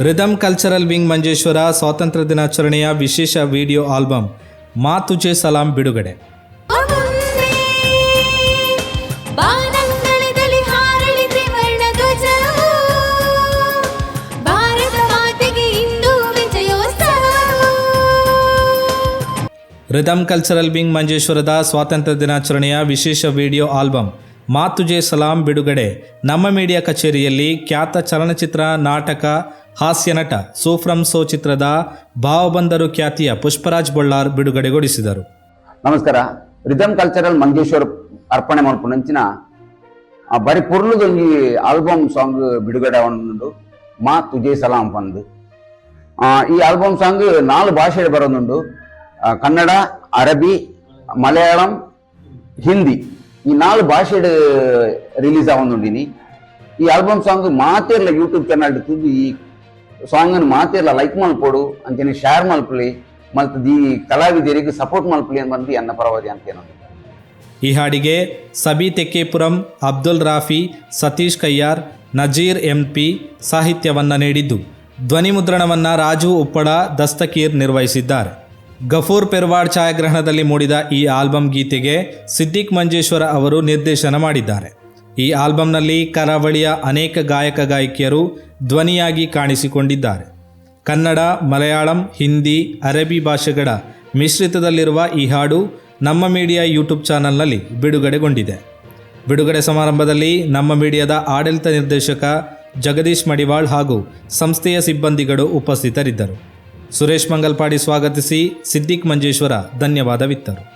Rhythm cultural wing Manjeshwar ಸ್ವಾತಂತ್ರ್ಯ ದಿನಾಚರಣೆಯ ವಿಶೇಷ ವಿಡಿಯೋ ಆಲ್ಬಮ್ ಮಾತುಜೆ ಸಲಾಂ ಬಿಡುಗಡೆ ರಿದಮ್ ಕಲ್ಚರಲ್ ವಿಂಗ್ ಮಂಜೇಶ್ವರದ ಸ್ವಾತಂತ್ರ್ಯ ದಿನಾಚರಣೆಯ ವಿಶೇಷ ವಿಡಿಯೋ ಆಲ್ಬಮ್ ಮಾತುಜೆ ಸಲಾಂ ಬಿಡುಗಡೆ ನಮ್ಮ ಮೀಡಿಯಾ ಕಚೇರಿಯಲ್ಲಿ ಖ್ಯಾತ ಚಲನಚಿತ್ರ ನಾಟಕ ಹಾಸ್ಯ ನಟ ಸೂಫ್ರಮ್ ಸೋ ಚಿತ್ರದ ಭಾವಬಂದರು ಖ್ಯಾತಿಯ ಪುಷ್ಪರಾಜ್ ಬೊಳ್ಳಾರ್ ಬಿಡುಗಡೆಗೊಳಿಸಿದರು ನಮಸ್ಕಾರ. ರಿದಮ್ ಕಲ್ಚರಲ್ ಮಂಜೇಶ್ವರ್ ಅರ್ಪಣೆ ಮಾಡ್ಕೊಂಡಂಚಿನ ಬರಿ ಪುರ್ಲುದೊಂಜಿ ಆಲ್ಬಮ್ ಸಾಂಗ್ ಬಿಡುಗಡೆ ಒಂದು ಮಾ ತುಜೆ ಸಲಾಂ ಆ, ಈ ಆಲ್ಬಮ್ ಸಾಂಗ್ ನಾಲ್ಕು ಭಾಷೆಡ್ ಬರೋದುಂಡು ಕನ್ನಡ ಅರಬಿ ಮಲಯಾಳಂ ಹಿಂದಿ ಈ ನಾಲ್ಕು ಭಾಷೆ ರಿಲೀಸ್ ಆವೊಂದುಂಡಿನಿ ಈ ಆಲ್ಬಮ್ ಸಾಂಗ್ ಮಾತೇರ್ಲ ಯೂಟ್ಯೂಬ್ ಚಾನಲ್ ಈ ಸಾಂಗ್ ಮಾತಿರಲ್ಲ ಮಾತೇರ್ಲ ಲೈಕ್ ಮಲ್ಪೋಡು ಅಂಚನೆ ಶೇರ್ ಮಲ್ಪಲಿ ಮತ್ತು ದಿ ಕಲಾವಿದರಿಗೆ ಸಪೋರ್ಟ್ ಮಲ್ಪಲಿ ಅಂತ ಎನ್ನ ಪರವಾದಿ ಅಂತ ಏನೋ ಈ ಹಾಡಿಗೆ ಸಬಿ ತೆಕ್ಕೇಪುರಂ ಅಬ್ದುಲ್ ರಾಫಿ, ಸತೀಶ್ ಕಯ್ಯಾರ್, ನಜೀರ್ ಎಂ ಪಿ ಸಾಹಿತ್ಯವನ್ನು ನೀಡಿದ್ದು. ಧ್ವನಿ ಮುದ್ರಣವನ್ನು ರಾಜು ಉಪ್ಪಡ ದಸ್ತಕೀರ್ ನಿರ್ವಹಿಸಿದ್ದಾರೆ. ಗಫೂರ್ ಪೆರ್ವಾಡ್ ಛಾಯಾಗ್ರಹಣದಲ್ಲಿ ಮೂಡಿದ ಈ ಆಲ್ಬಮ್ ಗೀತೆಗೆ ಸಿದ್ದಿಕ್ ಮಂಜೇಶ್ವರ ಅವರು ನಿರ್ದೇಶನ ಮಾಡಿದ್ದಾರೆ. ಈ ಆಲ್ಬಂನಲ್ಲಿ ಕರಾವಳಿಯ ಅನೇಕ ಗಾಯಕ ಗಾಯಕಿಯರು ಧ್ವನಿಯಾಗಿ ಕಾಣಿಸಿಕೊಂಡಿದ್ದಾರೆ. ಕನ್ನಡ, ಮಲಯಾಳಂ, ಹಿಂದಿ, ಅರಬಿ ಭಾಷೆಗಳ ಮಿಶ್ರಿತದಲ್ಲಿರುವ ಈ ಹಾಡು ನಮ್ಮ ಮೀಡಿಯಾ ಯೂಟ್ಯೂಬ್ ಚಾನಲ್ನಲ್ಲಿ ಬಿಡುಗಡೆಗೊಂಡಿದೆ. ಬಿಡುಗಡೆ ಸಮಾರಂಭದಲ್ಲಿ ನಮ್ಮ ಮೀಡಿಯಾದ ಆಡಳಿತ ನಿರ್ದೇಶಕ ಜಗದೀಶ್ ಮಡಿವಾಳ್ ಹಾಗೂ ಸಂಸ್ಥೆಯ ಸಿಬ್ಬಂದಿಗಳು ಉಪಸ್ಥಿತರಿದ್ದರು. ಸುರೇಶ್ ಮಂಗಲ್ಪಾಡಿ ಸ್ವಾಗತಿಸಿ ಸಿದ್ದಿಕ್ ಮಂಜೇಶ್ವರ ಧನ್ಯವಾದವಿತ್ತರು.